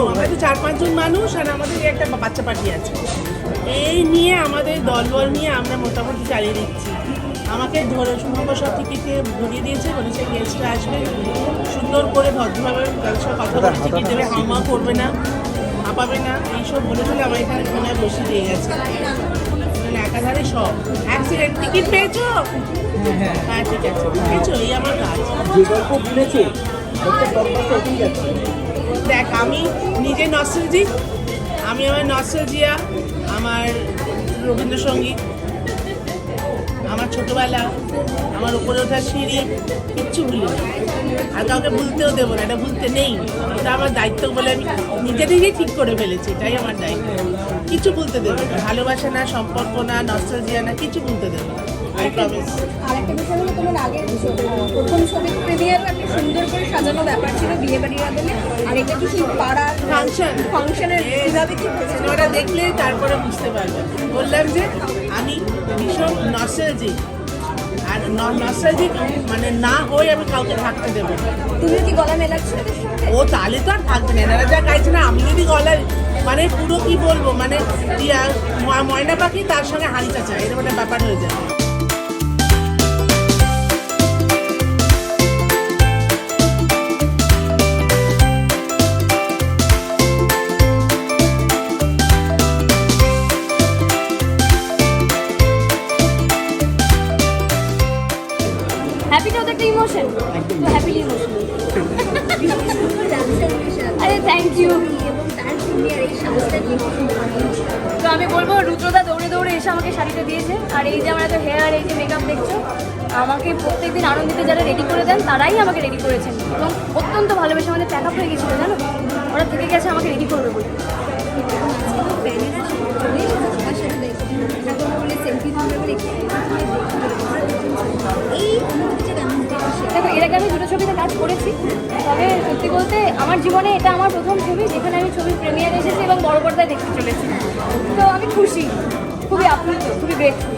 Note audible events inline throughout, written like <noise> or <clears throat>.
আমাদের লোক নেই তো আমরা তো চার পাঁচজন মানুষ আর আমাদের একটা বাচ্চা পার্টি আছে। এই নিয়ে আমাদের দলবল নিয়ে আমরা মোটামুটি চালিয়ে দিচ্ছি। আমাকে ধরে শুভঙ্কর সব টিকিটে ধরিয়ে দিয়েছে বলেছে গেস্টরা আসবে। সুন্দর করে ভদ্রভাবে তাদের সব কথা বলে টিকিট দেবে হামা করবে না হাঁপাবে না এইসব বলে বলে আমার এখানে কোনায় বসে দিয়ে গেছে। মানে একাধারে সব। অ্যাক্সিডেন্ট টিকিট পেয়েছ? হ্যাঁ ঠিক আছে। পেয়েছ এই আমার কাজ। দেখ, আমি নিজে নস্টালজিক আমি আমার নস্টালজিয়া আমার রবীন্দ্রসঙ্গীত, আমার ছোটবেলা, আমার উপরে ওঠার সিঁড়ি, কিচ্ছু ভুলি আর কাউকে ভুলতেও দেবো না, এটা ভুলতে নেই। এটা আমার দায়িত্ব বলে আমি নিজে থেকেই ঠিক করে ফেলেছি, এটাই আমার দায়িত্ব। কিছু ভুলতে দেবো না, ভালোবাসা না, সম্পর্ক না নস্টালজিয়া না কিছু ভুলতে দেবো না। আরেকটা বিষয় হলো তোমার আগের প্রথম ছবি একটা সুন্দর করে সাজানো ব্যাপার ছিল বিয়ে বাড়ির আদলে। আর এটা কি সেই পাড়ার ফাংশন ফাংশনের কীভাবে কি হয়েছে? সিনেমাটা দেখলে তারপরে বুঝতে পারবে। বললাম যে আমি ভীষণ নস্টালজিক আর নস্টালজিক মানে না হয়ে আমি কাউকে থাকতে দেবো। তুমি কি গলা মেলাচ্ছ ও তাহলে তো আর থাকবে না। এনারা যা গাইছে না আমি যদি গলায় মানে পুরো কি বলব? মানে ময়না পাখি তার সঙ্গে হাঁড়ি চাচা এরকম একটা ব্যাপার হয়ে যাবে ইমোশন তো হ্যাপিলি ইমোশন আরে থ্যাংক ইউ তো আমি বলব রুদ্রদা দৌড়ে দৌড়ে এসে আমাকে শাড়িটা দিয়েছে। আর এই যে আমার এত হেয়ার এই যে মেকআপ দেখছ আমাকে প্রত্যেকদিন আনন্দিতে যারা রেডি করে দেন তারাই আমাকে রেডি করেছেন। এবং অত্যন্ত ভালোবেসে আমাদের প্যাক আপ হয়ে গেছিল জানো? ওরা থেকে গেছে আমাকে রেডি করবে বলে। এই দেখো, এর আগে আমি দুটো ছবিতে কাজ করেছি, তবে সত্যি বলতে আমার জীবনে এটা আমার প্রথম ছবি, যেখানে আমি ছবির প্রিমিয়ার এসেছি এবং বড় পর্দায় দেখতে চলেছি। তো আমি খুশি, খুবই আপ্লুত, খুবই গ্রেটফুল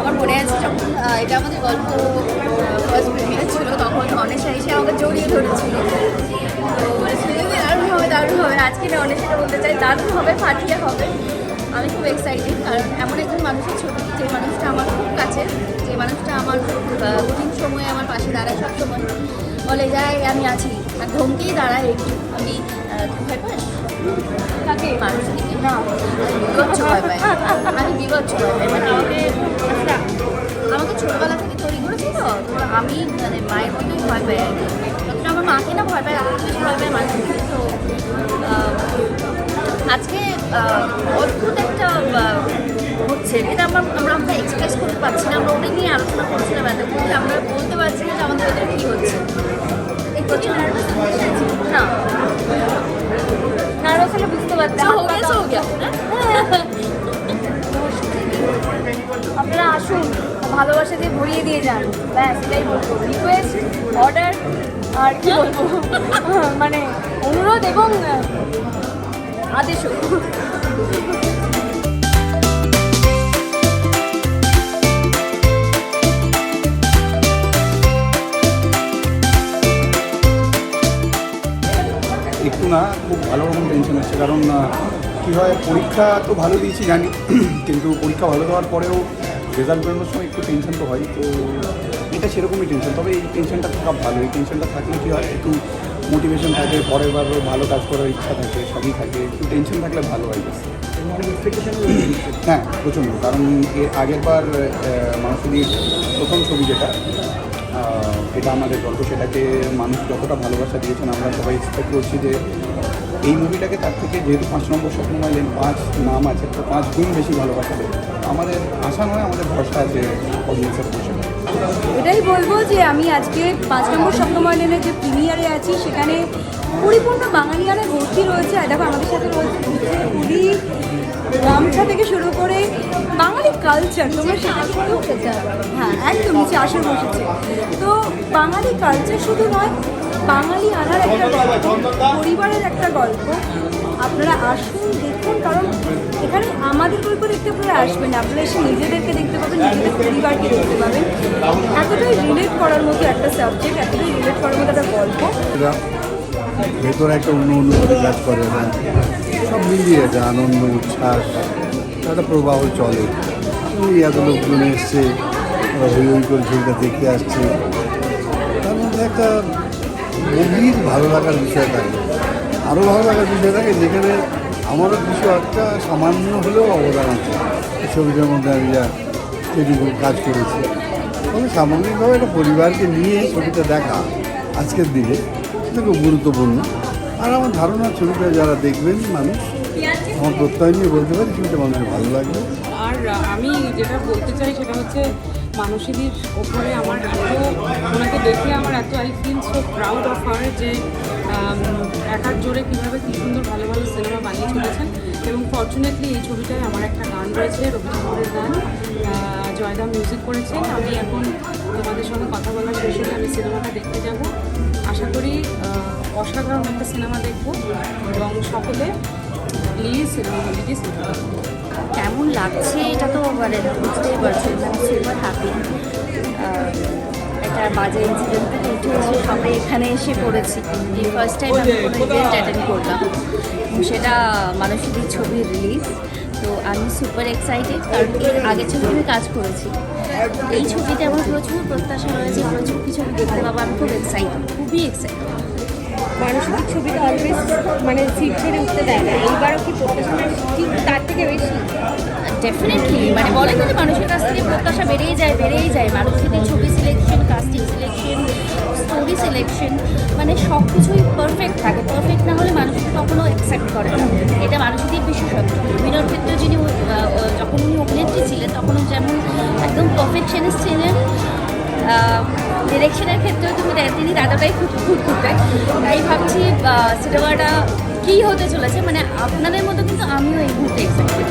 আমার মনে আছে যখন এটা আমাদের গল্প ফার্স্ট প্রিমিয়ার ছিল, তখন অনেশা এসে আমাকে জড়িয়ে ধরেছিল। হবে, দারুণ হবে। আজকে বলতে চাই, দারুণ হবে, ফাটিয়ে হবে। আমি খুব এক্সাইটেড কারণ এমন একজন মানুষের ছবি, যে মানুষটা কাছে যে মানুষটা আমার কঠিন সময়ে আমার পাশে দাঁড়ায় সবসময় বলে যায় আমি আছি। আর ধমকেই দাঁড়ায় একটু আমি ভয় পাস? তাকে মানুষটিকে না। বিভৎস ভয় পাই আমি বিভৎস ভয় পাই। মানে আমাকে আচ্ছা, আমাকে ছোটবেলা থেকে তৈরি করেছে তো আমি মানে মায়ের মতোই ভয় পাই আর কি। আমার মাকে না ভয় পাই আমি বেশি ভয় পাই মানুষকে। তো আজকে অদ্ভুত একটা হচ্ছে এটা আমরা আমরা আমরা এক্সপ্রেস করতে পারছি না আমরা ওটা নিয়ে আলোচনা করছিলাম এতক্ষণ যে আমরা বলতে পারছি না যে আমাদের ওদের কী হচ্ছে। না। নার্ভাস হলে বুঝতে পারছি গেছে আপনারা আসুন ভালোবাসা দিয়ে ভরিয়ে দিয়ে যান। ব্যাস এটাই বলব। রিকোয়েস্ট অর্ডার আর কি বলব? মানে অনুরোধ এবং আদেশও। একটু না, খুব ভালো রকম টেনশন হচ্ছে কারণ কী হয়, পরীক্ষা তো ভালো দিয়েছি, জানি। <clears throat> কিন্তু পরীক্ষা ভালো দেওয়ার পরেও রেজাল্ট বেরোনোর সময় একটু টেনশন তো হয়। তো এটা সেরকমই টেনশন তবে এই টেনশনটা থাকা ভালো। এই টেনশনটা থাকলে কী হয়, একটু মোটিভেশন থাকে, পরের বারও ভালো কাজ করার ইচ্ছা থাকে, সবই থাকে। একটু টেনশন থাকলে ভালো হয়। বেশ হ্যাঁ প্রচণ্ড। কারণ এর আগের বার মানুষের প্রথম ছবি যেটা এটা আমাদের গল্প, সেটাকে মানুষ যতটা ভালোবাসা দিয়েছেন, আমরা সবাই এক্সপেক্ট করছি যে এই মুভিটাকে তার থেকে যেহেতু পাঁচ নম্বর স্বপ্ন মাইলেন পাঁচ নাম আছে, তো পাঁচ গুণ বেশি ভালোবাসা দেবে। আমাদের আশা নয়, আমাদের ভরসা আছে অডিয়েন্সের বসে এটাই বলব যে আমি আজকে পাঁচ নম্বর স্বপ্নময়নের যে প্রিমিয়ারে আছি, সেখানে পরিপূর্ণ বাঙালিয়ানা ভর্তি রয়েছে। দেখো, আমাদের সাথে রয়েছে পুরী গামছা থেকে শুরু করে বাঙালি কালচার তোমরা সেটা কিন্তু হ্যাঁ একদম নিচে আসর বসেছে। তো বাঙালি কালচার শুধু নয়, বাঙালি আনার একটা গল্প পরিবারের একটা গল্প। আপনারা আসুন, দেখুন, কারণ এখানে আমাদের গল্প দেখতে আপনারা আসবেন। আপনারা এসে নিজেদেরকে দেখতে পাবেন, নিজেদের পরিবারকে দেখতে পাবেন। এতটাই রিলেট করার মতো একটা সাবজেক্ট এতটাই রিলেট করার মতো একটা গল্প। ভেতরে একটা অন্য অনুভূতি কাজ করে না সব মিলিয়ে আছে আনন্দ, উচ্ছ্বাস, একটা প্রবাহ চলে। এত লোকজন এসছে, ওরা হই হই করে দেখতে আসছে। তার মধ্যে একটা গভীর ভালো লাগার বিষয় থাকে। আরও ভালো লাগার বিষয় থাকে যেখানে আমারও কিছু একটা সামান্য হলেও অবদান আছে। ছবিটার মধ্যে আমি যা যেটুকু কাজ করেছি। তবে সামগ্রিকভাবে একটা পরিবারকে নিয়ে ছবিটা দেখা আজকের দিনে, এটা খুব গুরুত্বপূর্ণ। আর আমার ধারণা ছবিটা যারা দেখবেন, মানুষ, আমার প্রত্যয় নিয়ে বলতে পারি, ছবিটা মানুষের ভালো লাগবে। আর আমি যেটা বলতে চাই সেটা হচ্ছে, মানুষীদের ওপরে আমার এত, ওনাকে দেখে আমার এত I feel so proud of her যে একার জোরে কীভাবে কী সুন্দর ভালো ভালো সিনেমা বানিয়ে চলেছেন। এবং ফর্চুনেটলি এই ছবিটায় আমার একটা গান রয়েছে রবি গান জয়দা মিউজিক করেছেন। আমি এখন তোমাদের সঙ্গে কথা বলার শেষ আমি সিনেমাটা দেখতে যাব। আশা করি অসাধারণ একটা সিনেমা দেখব এবং সকলে প্লিজ সিনেমা সিনেমা কেমন লাগছে এটা তো মানে বুঝতেই পারছি সুপার হ্যাপি একটা বাজে ইনসিডেন্ট থেকে সবাই এখানে এসে পড়েছি। এই ফার্স্ট টাইম আমি কোনো ইভেন্ট অ্যাটেন্ড করলাম। সেটা মানুষের ছবির রিলিজ তো আমি সুপার এক্সাইটেড কারণ এর আগের ছবি আমি কাজ করেছি। এই ছবিতে আমার প্রচুর প্রত্যাশা রয়েছে, প্রচুর কিছু দেখতে পাবো। আমি খুব এক্সাইটেড খুবই এক্সাইটেড মানুষের ছবিটা অলওয়েজ মানে সিট ছেড়ে উঠতে দেয় না। এইবারও কি ঠিক তার থেকে বেশি? ডেফিনেটলি মানে বলে যে মানুষের কাছ থেকে প্রত্যাশা বেড়েই যায় বেড়েই যায়। মানুষ যদি ছবি selection casting selection story selection মানে সব কিছুই পারফেক্ট থাকে। পারফেক্ট না হলে মানুষ কখনো অ্যাকসেপ্ট করে না। এটা মানুষদের বিশেষত্ব বিনোর ক্ষেত্রে যিনি যখন উনি অভিনেত্রী ছিলেন, তখন যেমন একদম পারফেকশনিস্ট ছিলেন ডিরেকশনের ক্ষেত্রেও তুমি দে- তিনি এতটাই খুব খুব খুঁজবেন তাই। ভাবছি সিনেমাটা কী হতে চলেছে মানে আপনাদের মতো কিন্তু আমিও এই মুহূর্তে এক্সাইটেড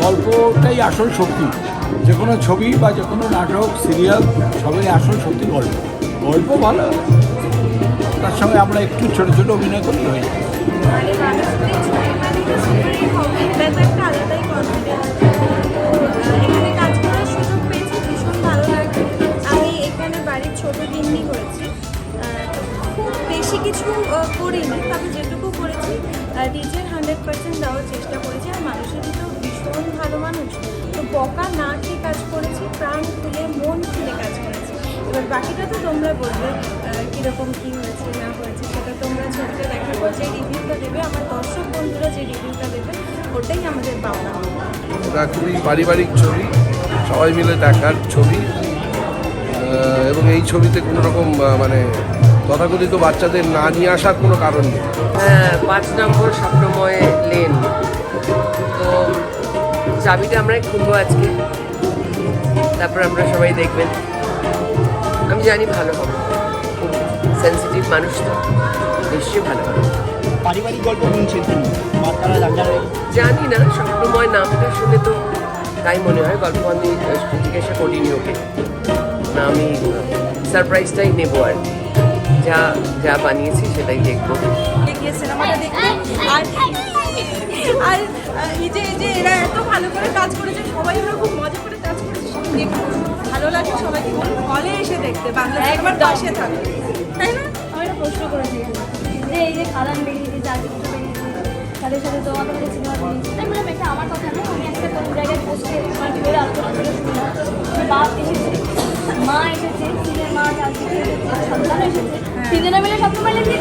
গল্পটাই আসল শক্তি যে কোনো ছবি বা যে কোনো নাটক, সিরিয়াল, সবই আসল শক্তি গল্প। গল্প ভালো। তার সঙ্গে আমরা একটু ছোটো ছোটো অভিনয় করি হয়ে বেশি কিছু যেটুকু করেছি হান্ড্রেড পার্সেন্ট দেওয়ার চেষ্টা করেছি আর ভীষণ ভালো মানুষ তো বকা না কাজ করেছি প্রাণ মন খুলে কাজ করেছি এবার বাকিটা তো তোমরা বলবে। কীরকম কী হয়েছে না হয়েছে সেটা তোমরা ছবিটা দেখার পর যে রিভিউটা দেবে আমার দর্শক বন্ধুরা যে রিভিউটা দেবে ওটাই আমাদের পাওনা। এটা খুবই পারিবারিক ছবি সবাই মিলে দেখার ছবি। এবং এই ছবিতে কোনো রকম মানে তথাকথিত বাচ্চাদের না নিয়ে আসার কোনো কারণ নেই। হ্যাঁ পাঁচ নম্বর স্বপ্নময় লেন। তো চাবিটা আমরা খুলবো আজকে। তারপর আমরা সবাই দেখবেন। আমি জানি ভালো হবে। সেন্সিটিভ মানুষ তো। নিশ্চয়ই ভালো হবে পারিবারিক গল্প শুনছেন তিনি জানি না স্বপ্নময় নামটা শুনে তো তাই মনে হয় গল্প আমি জিজ্ঞাসা করিনি ওকে। না আমি সারপ্রাইজটাই নেব আর কি। যা যা বানিয়েছি সেটাই দেখব। গিয়ে সিনেমাটা দেখতে আর আর এই যে এই যে এরা এত ভালো করে কাজ করেছে সবাই ওরা খুব মজা করে কাজ করেছে ভালো লাগে সবাইকে হলে এসে দেখতে বাংলা পাশে থাকে তাই না? আমি একটা প্রশ্ন করেছি যে এই যে খাদান বেরিয়েছে চাকরি বেরিয়েছে তাদের সাথে তোমাদের কাছে সিনেমা বেরিয়েছে তাই ম্যাডাম এটা আমার কথা না আমি একটা কোনো জায়গায় পোস্টে আমার ভিডিওর আলোচনা করে শুনলাম বাপ এসেছে মা এসেছে ছেলে মা এসেছে সন্তান এসেছে। তিনজনে মিলে সব সময় লেগে